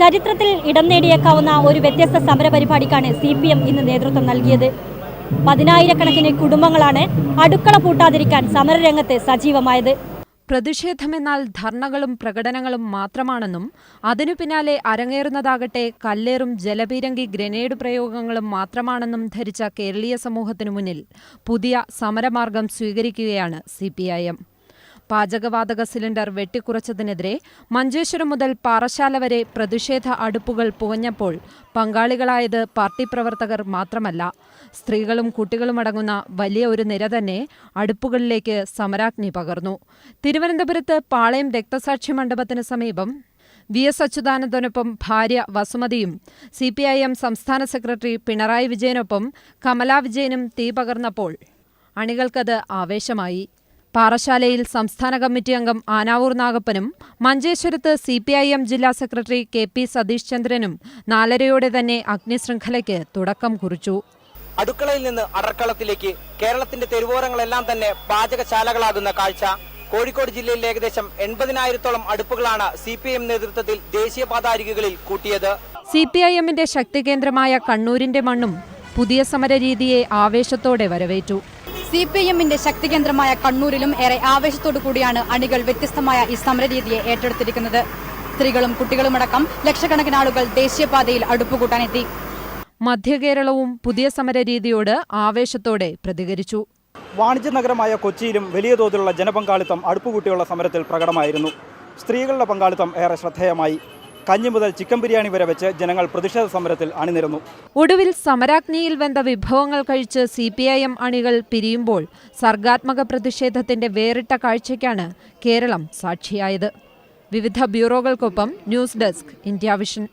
ചരിത്രത്തിൽ ഇടം നേടിയേക്കാവുന്ന ഒരു വ്യത്യസ്ത സമര പരിപാടിക്കാണ് സി പി എം ഇന്ന് നേതൃത്വം നൽകിയത്. പതിനായിരക്കണക്കിന് കുടുംബങ്ങളാണ് അടുക്കള പൂട്ടാതിരിക്കാൻ സമരരംഗത്ത് സജീവമായത്. പ്രതിഷേധമെന്നാൽ ധർണകളും പ്രകടനങ്ങളും മാത്രമാണെന്നും അതിനു പിന്നാലെ അരങ്ങേറുന്നതാകട്ടെ കല്ലേറും ജലപീരങ്കി ഗ്രനേഡ് പ്രയോഗങ്ങളും മാത്രമാണെന്നും ധരിച്ച കേരളീയ സമൂഹത്തിനു മുന്നിൽ പുതിയ സമരമാർഗം സ്വീകരിക്കുകയാണ് സി പാചകവാതക സിലിണ്ടർ വെട്ടിക്കുറച്ചതിനെതിരെ മഞ്ചേശ്വരം മുതൽ പാറശാല വരെ പ്രതിഷേധ അടുപ്പുകൾ പുകഞ്ഞപ്പോൾ പങ്കാളികളായത് പാർട്ടി പ്രവർത്തകർ മാത്രമല്ല. സ്ത്രീകളും കുട്ടികളും അടങ്ങുന്ന വലിയ ഒരു നിര തന്നെ അടുപ്പുകളിലേക്ക് സമരാഗ്നി പകർന്നു. തിരുവനന്തപുരത്ത് പാളയം രക്തസാക്ഷി മണ്ഡപത്തിന് സമീപം വി എസ് അച്യുതാനന്ദനൊപ്പം ഭാര്യ വസുമതിയും സി പി ഐ എം സംസ്ഥാന സെക്രട്ടറി പിണറായി വിജയനൊപ്പം കമലാ വിജയനും തീ പകർന്നപ്പോൾ അണികൾക്കത് ആവേശമായി. പാറശാലയിൽ സംസ്ഥാന കമ്മിറ്റി അംഗം ആനാവൂർ നാഗപ്പനും മഞ്ചേശ്വരത്ത് സി പി ഐ എം ജില്ലാ സെക്രട്ടറി കെ പി സതീഷ് ചന്ദ്രനും നാലരയോടെ തന്നെ അഗ്നിശൃംഖലയ്ക്ക് തുടക്കം കുറിച്ചു. അടുക്കളയിൽ നിന്ന് അടർക്കളത്തിലേക്ക് കേരളത്തിന്റെ തെരുവോരങ്ങളെല്ലാം തന്നെ പാചകശാലകളാകുന്ന കാഴ്ച. കോഴിക്കോട് ജില്ലയിൽ ഏകദേശം എൺപതിനായിരത്തോളം അടുപ്പുകളാണ് സി പി എം നേതൃത്വത്തിൽ ദേശീയപാത അരികുകളിൽ കൂട്ടിയത്. സി പി ഐ എമ്മിന്റെ ശക്തികേന്ദ്രമായ കണ്ണൂരിന്റെ മണ്ണും പുതിയ സമരരീതിയെ ആവേശത്തോടെ വരവേറ്റു. സി പി എമ്മിന്റെ ശക്തി കേന്ദ്രമായ കണ്ണൂരിലും ഏറെ ആവേശത്തോടു കൂടിയാണ് അണികൾ വ്യത്യസ്തമായ ഈ സമരരീതിയെ ഏറ്റെടുത്തിരിക്കുന്നത്. സ്ത്രീകളും കുട്ടികളുമടക്കം ലക്ഷക്കണക്കിന് ആളുകൾ ദേശീയപാതയിൽ അടുപ്പുകൂട്ടാനെത്തി. മധ്യകേരളവും പുതിയ സമരരീതിയോട് ആവേശത്തോടെ പ്രതികരിച്ചു. വാണിജ്യ നഗരമായ കൊച്ചിയിലും വലിയ തോതിലുള്ള ജനപങ്കാളിത്തം അടുപ്പുകൂട്ടിയുള്ള സമരത്തിൽ പ്രകടമായിരുന്നു. സ്ത്രീകളുടെ പങ്കാളിത്തം ഏറെ ശ്രദ്ധേയമായി. കഞ്ഞി മുതൽ ചിക്കൻ ബിരിയാണി വരെ വെച്ച് ജനങ്ങൾ പ്രതിഷേധ സമരത്തിൽ അണിനിരന്നു. ഒടുവിൽ സമരാഗ്നിയിൽ വെന്ത വിഭവങ്ങൾ കഴിച്ച് സി പി ഐ എം അണികൾ പിരിയുമ്പോൾ സർഗാത്മക പ്രതിഷേധത്തിന്റെ വേറിട്ട കാഴ്ചയ്ക്കാണ് കേരളം സാക്ഷിയായത്. വിവിധ ബ്യൂറോകൾക്കൊപ്പം ന്യൂസ് ഡെസ്ക് ഇന്ത്യ വിഷൻ.